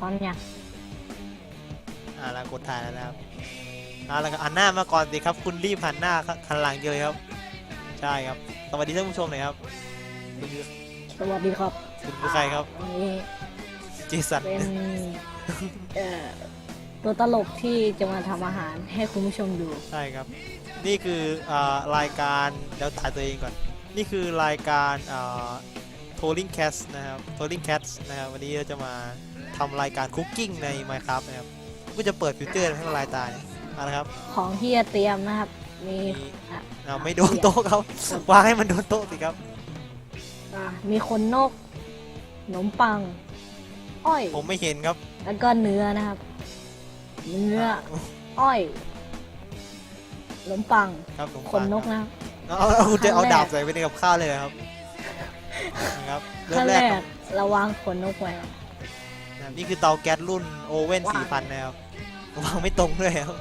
พร้อมยังอ่าแล้วกดถ่ายแล้วนะครับอ่าแล้วก็หันหน้ามาก่อนสิครับ คุณรีบหันหน้าหันหลังเดียวเลยครับ ใช่ครับ สวัสดีท่านผู้ชมหน่อยครับ คุณคือสวัสดีครับคุณคือใครครับอันนี้เจสันเป็นเอ่อตัวตลกที่จะมาทำอาหารให้คุณผู้ชมดู ใช่ครับ นี่คืออ่ารายการเดี๋ยวถ่ายตัวเองก่อน นี่คือรายการอ่า Tolling Cats นะครับ Tolling Cats นะครับ วันนี้เราจะมาทำรายการคุกกิ้งใน Minecraft นะครับ ก็จะเปิดฟิวเจอร์ให้ละลายตาเนี่ยเอาละครับ ของที่จะเตรียมนะครับ มีมี อะเอาไม่โดนโต๊ะเขา วางให้มันโดนโต๊ะสิครับ อะมีคนนกขนมปัง อ้อย ผมไม่เห็นครับแล้วก็เนื้อนะครับ เนื้อ อ้อยขนมปัง ครับผมขนนกนะครับ เอาเอาเอาคุณจะเอาขั้นแรกดาบใส่ไปในกับข้าวเลยเหรอครับ นะครับเริ่ขั้มนแรแรกกครับเราวางขนนกไว้นะครับนี่คือเตาแก๊สรุ่นโอเว่นว้าว4,000นะครับวางไม่ตรงด้วยครับ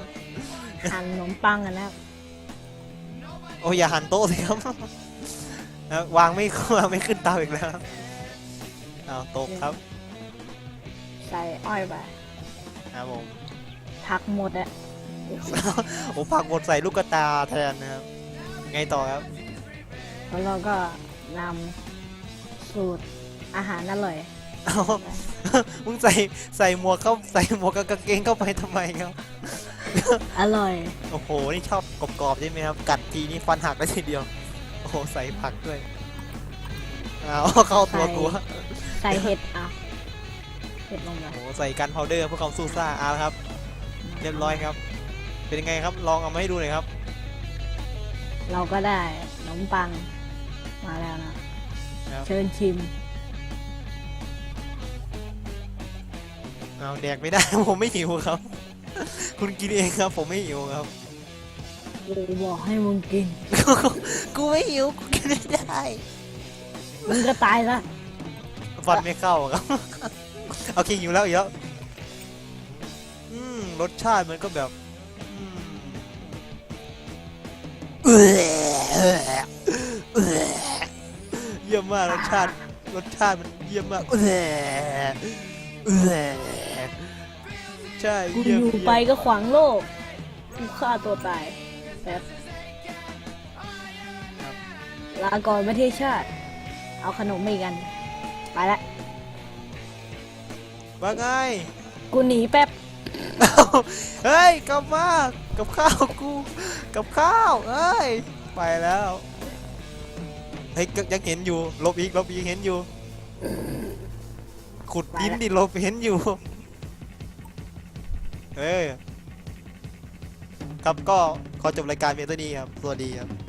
หั่นขนมปังกันนะครับโอ้ยอย่าหันโต๊ะสิครับนะครับวางไม่วางไม่ขึ้นเตาอีกแล้วครับเอาตกครับใส่อ้อยไปครับผม ผักหมดอะโอ้ผักหมดใส่ลูกกระตาแทนนะครับ ไงต่อครับแล้วเราก็นำ สูตรอาหารอร่อย เอามึงใส่ใส่หมวกเข้าใส่หมวกกับกางเกงเข้าไปทำไมครับ อร่อย โอ้โห นี่ชอบกรอบๆใช่ไหมครับ กัดทีนี่ฟันหักได้ทีเดียว โอ้โห ใส่ผักด้วยเอาเข้าตัวใส่ตัวใส่เห็ดอะเห็ดลงไปโอ้โห ใส่กันพาวเดอร์เพื่อความสู้ซ่าเอาละครับ เรียบร้อยครับ เป็นยังไงครับ ลองเอามาให้ดูหน่อยครับ เราก็ได้ขนมปังมาแล้วนะ ครับ เชิญชิม เอาแดกไม่ได้ ผมไม่หิวครับ คุณกินเองครับ ผมไม่หิวครับ กูบอกให้มึงกิน กูไม่หิวกูกินไม่ได้มึงก็ตายซะฟันไม่เข้าครับโอเคหิวแล้วอีกแล้วอืมรสชาติมันก็แบบอืมเออเออเยี่ย มมากรสชาติรสชาติมันเยี่ยมมากเออเออใช่กูเยี่ยมอยู่ไปก็ขวางโลกกูฆ่าตัวตายแบบลาก่อนประเทศชาติ เอาขนมมาอีกกัน ไปละว่าไงกูหนีแป๊บเอ้าเฮ้ยกลับมากับข้าวกู กับข้าวเอ้ยไปแล้ว เฮ้ยก็ยังเห็นอยู่ลบอีกลบอีกเห็นอยู่ ขุดดินดิลบเห็นอยู่เออครับก็ขอจบรายการเพียงเท่านี้ครับสวัสดีครับ